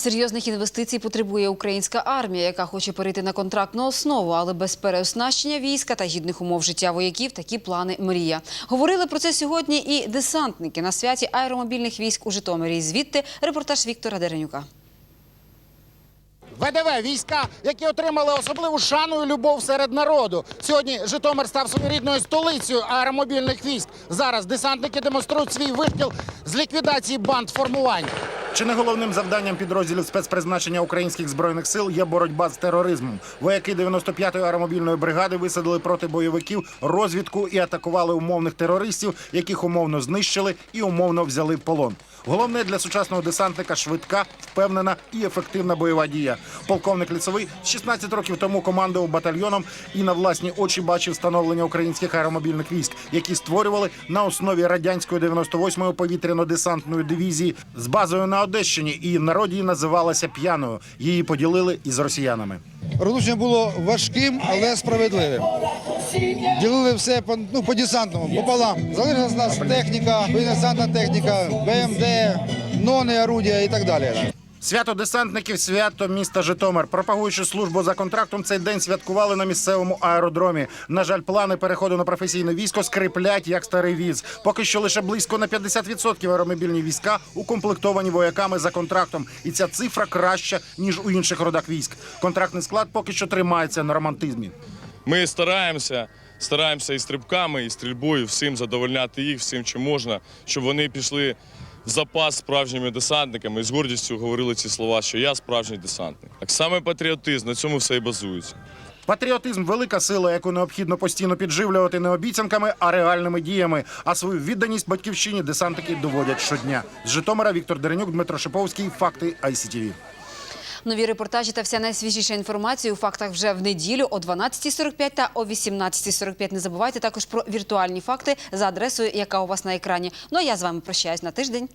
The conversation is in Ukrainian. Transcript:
Серйозних інвестицій потребує українська армія, яка хоче перейти на контрактну основу, але без переоснащення війська та гідних умов життя вояків такі плани мрія. Говорили про це сьогодні і десантники на святі аеромобільних військ у Житомирі. Звідти репортаж Віктора Деренюка. ВДВ війська, які отримали особливу шану і любов серед народу. Сьогодні Житомир став своєрідною столицею аеромобільних військ. Зараз десантники демонструють свій вишкіл з ліквідації банд формувань. Чи не головним завданням підрозділів спецпризначення українських збройних сил є боротьба з тероризмом? Вояки 95-ї аеромобільної бригади висадили проти бойовиків розвідку і атакували умовних терористів, яких умовно знищили і умовно взяли в полон. Головне для сучасного десантника швидка, впевнена і ефективна бойова дія. Полковник лісовий 16 років тому командував батальйоном і на власні очі бачив становлення українських аеромобільних військ, які створювали на основі радянської 98-ї повітряно-десантної дивізії з базою на Одещині і в народі її називалася п'яною. Її поділили із росіянами. Розлучення було важким, але справедливим. Ділили все по, ну, по десантному, пополам. Залишилась нас техніка, десантна техніка, БМД, нони, орудія і так далі. Свято десантників, свято міста Житомир. Пропагуючи службу за контрактом, цей день святкували на місцевому аеродромі. На жаль, плани переходу на професійне військо скриплять як старий віз. Поки що лише близько на 50% аеромобільні війська укомплектовані вояками за контрактом, і ця цифра краща ніж у інших родах військ. Контрактний склад поки що тримається на романтизмі. Ми стараємося, стараємося і стрибками, і стрільбою, всім задовольняти їх, всім чим можна, щоб вони пішли запас справжніми десантниками і з гордістю говорили ці слова, що я справжній десантник. Так саме патріотизм, на цьому все і базується. Патріотизм велика сила, яку необхідно постійно підживлювати не обіцянками, а реальними діями. А свою відданість батьківщині десантники доводять щодня. З Житомира Віктор Деренюк, Дмитро Шиповський. Факти ICTV. Нові репортажі та вся найсвіжіша інформація у фактах вже в неділю о 12.45 та о 18.45. Не забувайте також про віртуальні факти за адресою, яка у вас на екрані. Ну а я з вами прощаюсь на тиждень.